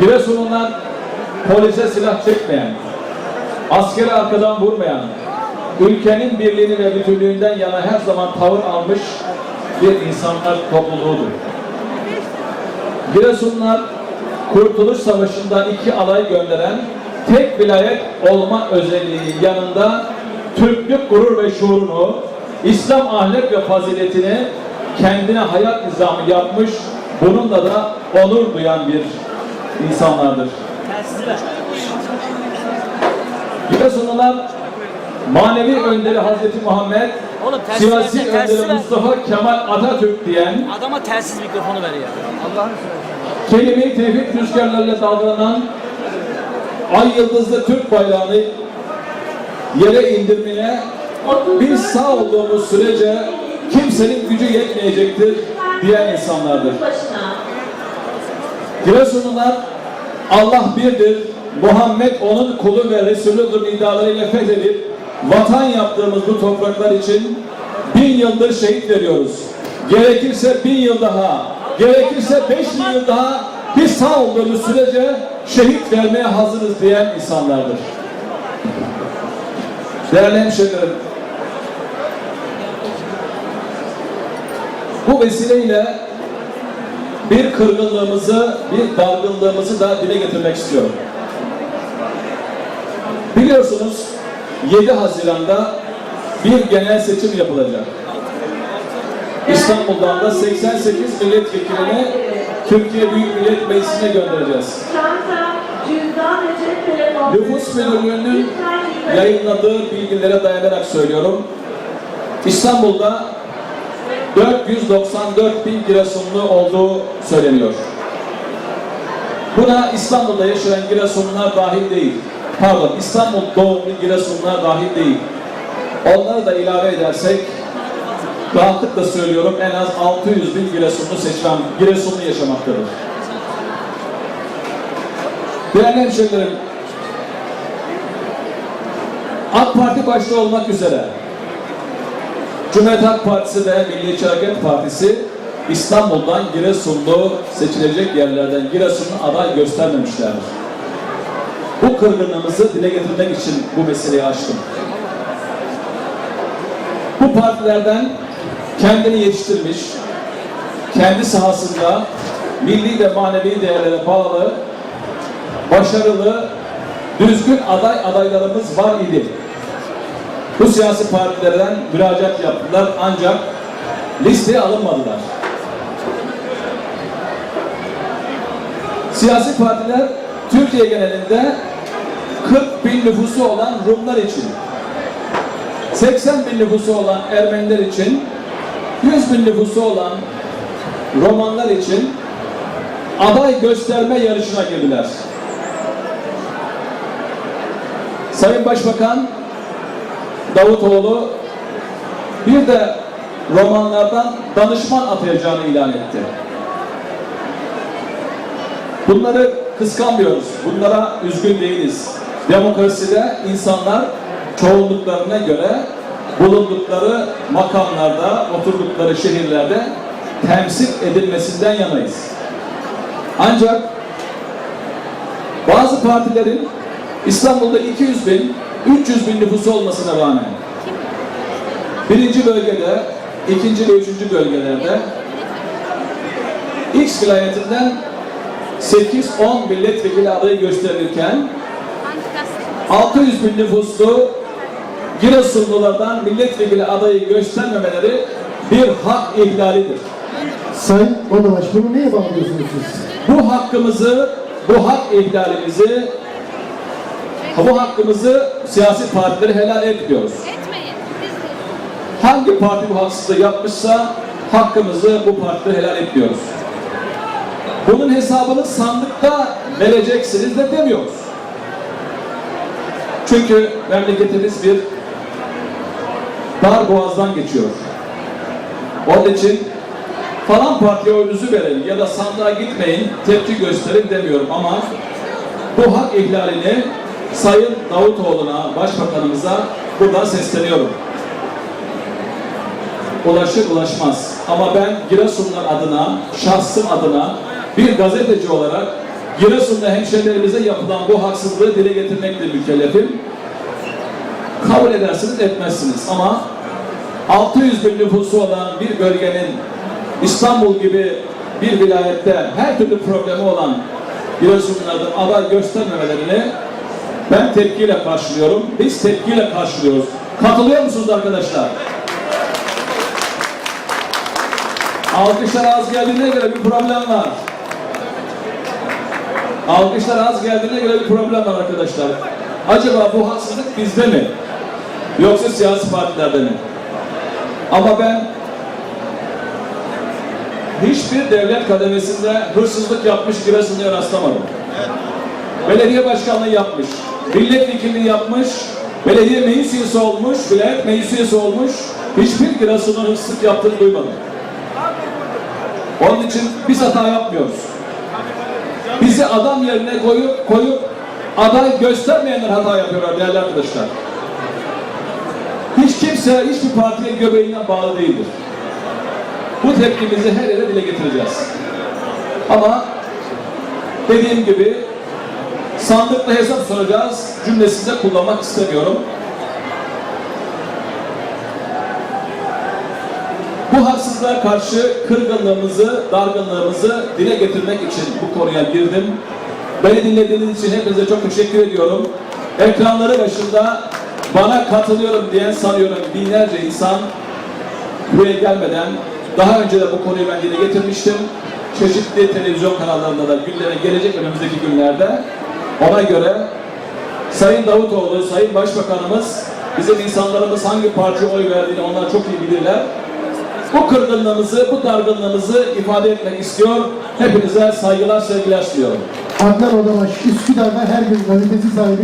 Giresun'dan polise silah çekmeyen, askeri arkadan vurmayan, ülkenin birliğini ve bütünlüğünden yana her zaman tavır almış bir insanlar topluluğudur. Giresunlar Kurtuluş Savaşı'nda iki alay gönderen tek vilayet olma özelliği yanında Türklük gurur ve şuurunu, İslam ahlak ve faziletini kendine hayat nizamı yapmış, bununla da onur duyan bir insanlardır. Giresunlular manevi önderi Hazreti Muhammed, Oğlum siyasi ver, önderi ver. Mustafa Kemal Atatürk diyen Adama telsiz mikrofonu ver ya. Allah'ını kelime-i tevhid rüzgarlarıyla dalgalanan ay yıldızlı Türk bayrağını yere indirmeye biz sağ olduğumuz sürece kimsenin gücü yetmeyecektir diyen insanlardır. Giresunlular Allah birdir, Muhammed onun kulu ve Resulüdür iddialarıyla fethedip vatan yaptığımız bu topraklar için bin yıldır şehit veriyoruz. Gerekirse bin yıl daha, gerekirse beş bin yıl daha biz sağ olduğumuz sürece şehit vermeye hazırız diyen insanlardır. Değerli hemşehrilerim, bu vesileyle bir kırgınlığımızı, bir dargınlığımızı da dile getirmek istiyorum. Biliyorsunuz 7 Haziran'da bir genel seçim yapılacak. İstanbul'dan da 88 milletvekilini Türkiye Büyük Millet Meclisi'ne göndereceğiz. Nüfus Müdürlüğü'nün yayınladığı bilgilere dayanarak söylüyorum. İstanbul'da 494 bin Giresunlu olduğu söyleniyor. Buna İstanbul'da yaşayan Giresunlular dahil değil. Pardon, İstanbul doğumlu Giresunlular dahil değil. Onları da ilave edersek rahatlıkla söylüyorum en az 600 bin Giresunlu seçmen, Giresunlu yaşamaktadır. Değerli hemşehrilerim, AK Parti başta olmak üzere Cumhuriyet Halk Partisi ve Milliyetçi Hareket Partisi İstanbul'dan Giresunlu seçilecek yerlerden Giresunlu aday göstermemişlerdir. Bu kırgınlığımızı dile getirmek için bu meseleyi açtım. Bu partilerden kendini yetiştirmiş, kendi sahasında milli ve manevi değerlere bağlı, başarılı, düzgün aday adaylarımız var idi. Bu siyasi partilerden müracaat yaptılar ancak listeye alınmadılar. Siyasi partiler Türkiye genelinde 40 bin nüfusu olan Rumlar için, 80 bin nüfusu olan Ermeniler için, 100 bin nüfusu olan Romanlar için aday gösterme yarışına girdiler. Sayın Başbakan Davutoğlu bir de romanlardan danışman atayacağını ilan etti. Bunları kıskanmıyoruz. Bunlara üzgün değiliz. Demokraside insanlar çoğunluklarına göre bulundukları makamlarda, oturdukları şehirlerde temsil edilmesinden yanayız. Ancak bazı partilerin İstanbul'da 200 bin, 300 bin nüfusu olmasına rağmen birinci bölgede, ikinci ve üçüncü bölgelerde X vilayetinden 8-10 milletvekili adayı gösterilirken 600 bin nüfuslu Giresunlulardan milletvekili adayı göstermemeleri bir hak ihlalidir. Sayın Ondaş bunu neye bağlıyorsunuz siz? Bu hakkımızı, bu hak ihlalimizi, bu hakkımızı siyasi partileri helal etmiyoruz. Etmeyin. Hangi parti bu haksızlığı yapmışsa hakkımızı bu partileri helal etmiyoruz. Bunun hesabını sandıkta vereceksiniz de demiyoruz. Çünkü memleketimiz bir dar boğazdan geçiyor. Onun için falan partiye oyunuzu verin ya da sandığa gitmeyin, tepki gösterin demiyorum ama bu hak ihlalini Sayın Davutoğlu'na, Başbakanımıza buradan sesleniyorum. Ulaşır ulaşmaz. Ama ben Giresunlar adına, şahsım adına bir gazeteci olarak Giresun'da hemşehrilerimize yapılan bu haksızlığı dile getirmekle mükellefim. Kabul edersiniz etmezsiniz ama 600 bin nüfusu olan bir bölgenin İstanbul gibi bir vilayette her türlü problemi olan Giresunlulardan aday göstermemelerini ben tepkiyle karşılıyorum. Biz tepkiyle karşılıyoruz. Katılıyor musunuz arkadaşlar? Alkışlar az geldiğine göre bir problem var. Alkışlar az geldiğine göre bir problem var arkadaşlar. Acaba bu haksızlık bizde mi? Yoksa siyasi partilerde mi? Ama ben hiçbir devlet kademesinde hırsızlık yapmış Giresunlu'ya rastlamadım. Belediye başkanlığı yapmış, milletvekilliği yapmış, belediye meclis üyesi olmuş, vilayet meclis üyesi olmuş, hiçbir Giresun'un hırsızlık yaptığını duymadım. Onun için biz hata yapmıyoruz. Bizi adam yerine koyup koyup aday göstermeyenler hata yapıyorlar değerli arkadaşlar. Hiç kimse hiçbir partiye göbeğinden bağlı değildir. Bu tepkimizi her yere dile getireceğiz. Ama dediğim gibi sandıkta hesap soracağız cümlesinde kullanmak istemiyorum. Bu haksızlığa karşı kırgınlığımızı, dargınlığımızı dile getirmek için bu konuya girdim. Beni dinlediğiniz için hepinize çok teşekkür ediyorum. Ekranları başında bana katılıyorum diyen sanıyorum binlerce insan buraya gelmeden daha önce de bu konuyu ben dile getirmiştim. Çeşitli televizyon kanallarında da gündeme gelecek önümüzdeki günlerde. Ona göre Sayın Davutoğlu, Sayın Başbakanımız bizim insanlarımız hangi partiye oy verdiğini onlar çok iyi bilirler. Bu kırgınlığımızı, bu dargınlığımızı ifade etmek istiyor. Hepinize saygılar, sevgiler sunuyorum. Adnan Odabaş Üsküdar'da her gün gazetesi sahibi